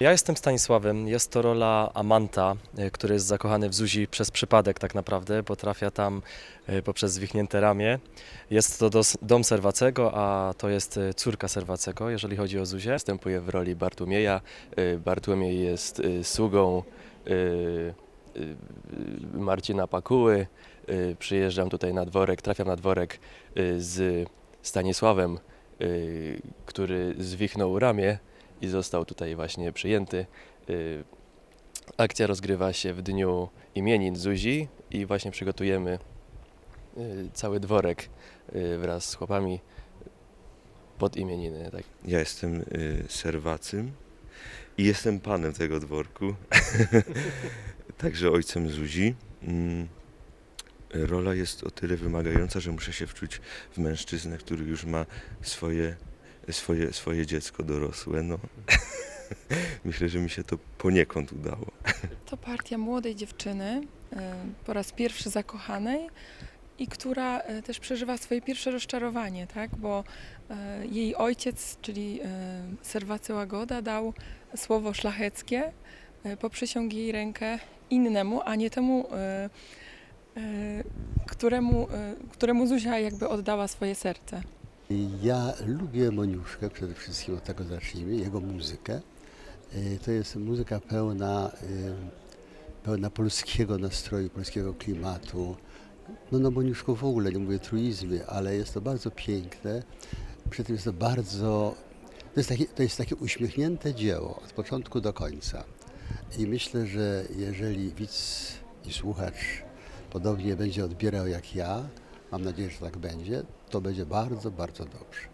Ja jestem Stanisławem, jest to rola Amanta, y, który jest zakochany w Zuzi przez przypadek tak naprawdę, bo trafia tam y, poprzez zwichnięte ramię. Jest to dom Serwacego, a to jest y, córka Serwacego, jeżeli chodzi o Zuzię. Występuję w roli Bartłomieja. Bartłomiej jest sługą Marcina Pakuły. Przyjeżdżam tutaj na dworek, trafiam na dworek z Stanisławem, który zwichnął ramię i został tutaj właśnie przyjęty. Y, Akcja rozgrywa się w dniu imienin Zuzi i właśnie przygotujemy y, cały dworek y, wraz z chłopami pod imieniny. Tak. Ja jestem serwacym i jestem panem tego dworku, także ojcem Zuzi. Mm, Rola jest o tyle wymagająca, że muszę się wczuć w mężczyznę, który już ma swoje, swoje, swoje dziecko dorosłe. No. Myślę, że mi się to poniekąd udało. To partia młodej dziewczyny, e, po raz pierwszy zakochanej i która e, też przeżywa swoje pierwsze rozczarowanie, tak? bo e, jej ojciec, czyli Serwacy Łagoda, dał słowo szlacheckie, poprzysiągł jej rękę innemu, a nie temu, któremu, któremu Zuzia jakby oddała swoje serce. Ja lubię Moniuszkę przede wszystkim, od tego zacznijmy, jego muzykę. Y, To jest muzyka pełna, y, pełna polskiego nastroju, polskiego klimatu. No na Moniuszku w ogóle, nie mówię truizmie, ale jest to bardzo piękne. Przy tym jest to bardzo, to jest takie, to jest takie uśmiechnięte dzieło od początku do końca. I myślę, że jeżeli widz i słuchacz podobnie będzie odbierał jak ja, mam nadzieję, że tak będzie, to będzie bardzo, bardzo dobrze.